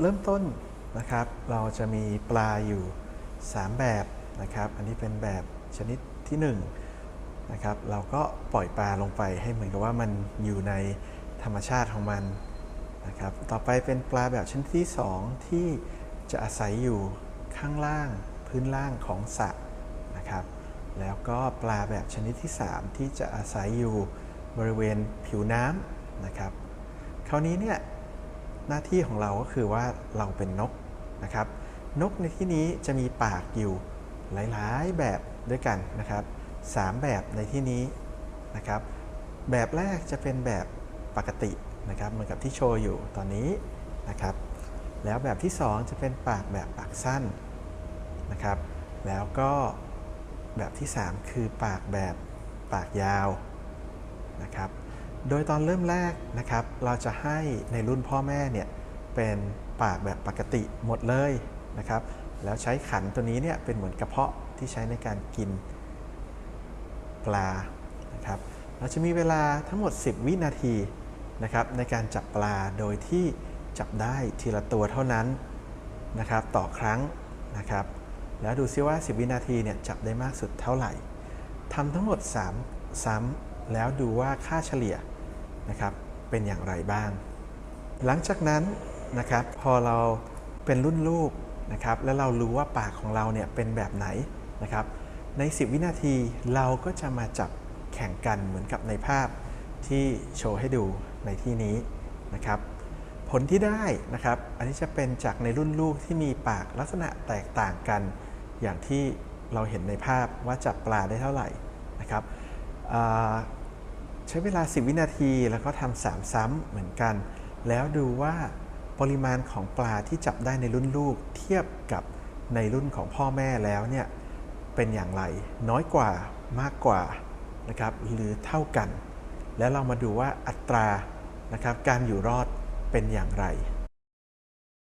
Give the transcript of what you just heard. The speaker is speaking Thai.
เริ่มต้นนะครับ เราจะมีปลาอยู่ 3 แบบนะครับ อันนี้เป็นแบบชนิดที่1นะครับ เราก็ปล่อยปลาลงไปให้เหมือนกับว่ามันอยู่ในธรรมชาติของมันนะครับ ต่อไปเป็นปลาแบบชนิดที่ 2 ที่จะอาศัยอยู่ข้างล่างพื้นล่างของสระนะครับ แล้วก็ปลาแบบชนิดที่ 3 ที่จะอาศัยอยู่บริเวณผิวน้ำนะครับ คราวนี้เนี่ย หน้าที่ของเราก็คือว่าเราเป็นนกนะครับ นกในที่นี้จะมีปากอยู่หลายๆ แบบด้วยกันนะครับสามแบบในที่นี้นะครับ แบบแรกจะเป็นแบบปกตินะครับเหมือนกับที่โชว์อยู่ตอนนี้นะครับ แล้วแบบที่ 2 จะเป็นปากแบบปากสั้นนะครับ แล้วก็แบบที่ 3 คือปากแบบปากยาวนะครับ โดยตอนเริ่มแรกนะครับ เราจะให้ในรุ่นพ่อแม่เนี่ยเป็นปากแบบปกติหมดเลยนะครับ แล้วใช้ขันตัวนี้เนี่ยเป็นเหมือนกระเพาะที่ใช้ในการกินปลานะครับเราจะมีเวลาทั้งหมด 10 วินาทีนะครับในการจับปลาโดยที่จับได้ทีละตัวเท่านั้นนะครับต่อครั้งนะครับ แล้วดูซิว่า 10 วินาทีเนี่ยจับได้มากสุดเท่าไหร่ทำทั้งหมด 3 ซ้ำแล้วดูว่าค่าเฉลี่ย นะครับเป็นอย่างไรบ้าง หลังจากนั้นนะครับพอเราเป็นรุ่นลูกนะครับแล้วเรารู้ว่าปากของเราเนี่ยเป็นแบบไหนนะครับใน 10 วินาทีเราก็จะมาจับแข่งกันเหมือนกับในภาพที่โชว์ให้ดูในที่นี้นะครับผลที่ได้นะครับ อันนี้จะเป็นจากในรุ่นลูกที่มีปากลักษณะแตกต่างกัน อย่างที่เราเห็นในภาพว่าจับปลาได้เท่าไหร่นะครับ ใช้เวลา 10 วินาทีแล้วก็ทำสามซ้ำเหมือนกัน แล้วดูว่าปริมาณของปลาที่จับได้ในรุ่นลูก เทียบกับในรุ่นของพ่อแม่แล้วเนี่ยเป็นอย่างไร น้อยกว่ามากกว่านะครับหรือเท่ากัน แล้วเรามาดูว่าอัตรานะครับการอยู่รอดเป็นอย่างไร